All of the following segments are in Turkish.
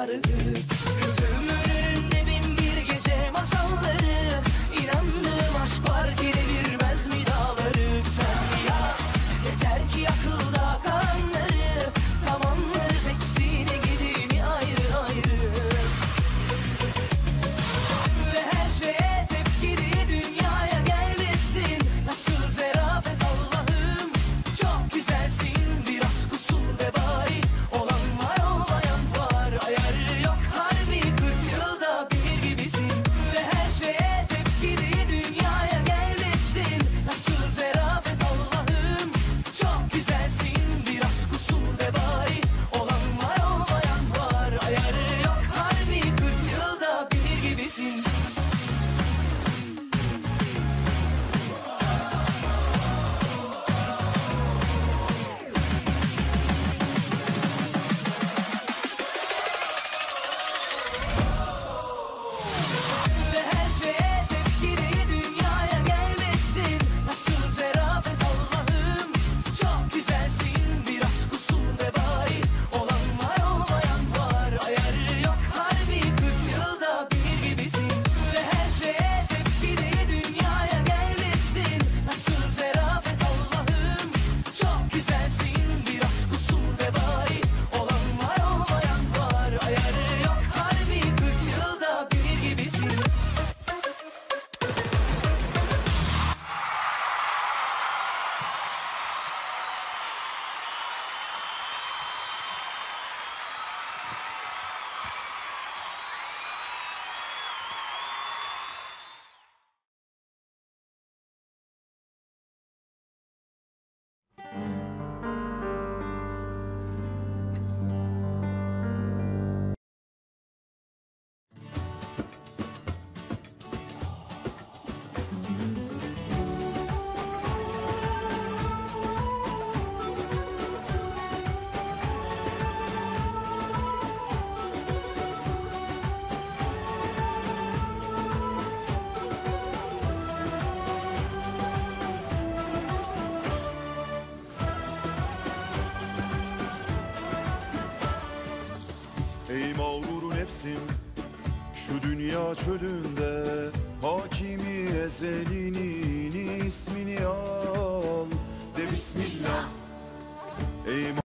vardı. Üzülme sensin Şu dünya çölünde Hakimi ezelinin ismini al De Bismillah. Ey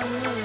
사랑을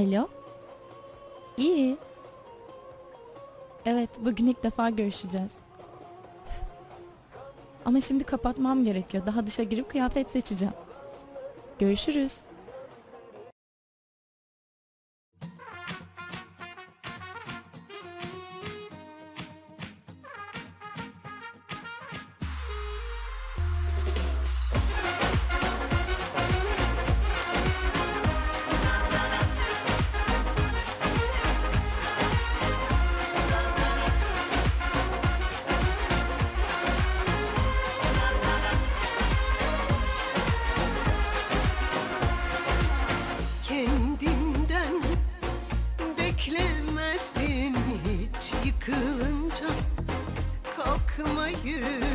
Alo? İyi. Evet, bugün ilk defa görüşeceğiz. Ama şimdi kapatmam gerekiyor. Daha dışa girip kıyafet seçeceğim. Görüşürüz. My gül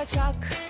kaçak.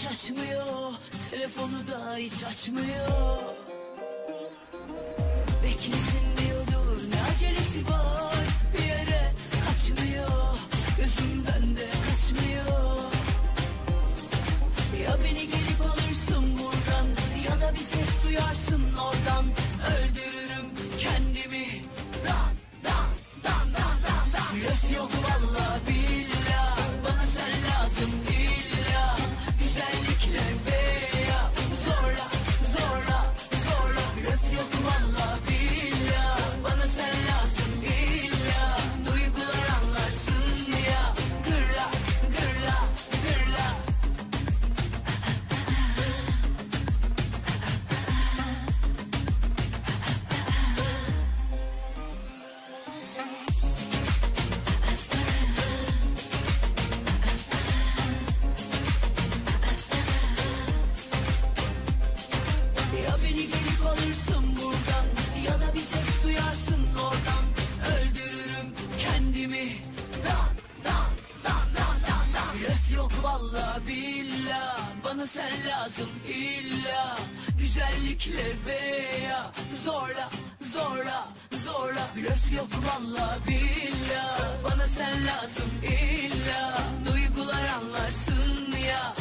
mesaj açmıyor. Telefonu da hiç açmıyor. Beklesin Valla billa bana sen lazım illa. Güzellikle veya zorla zorla zorla. Blöf yok valla billa bana sen lazım illa. Duygular anlarsın ya.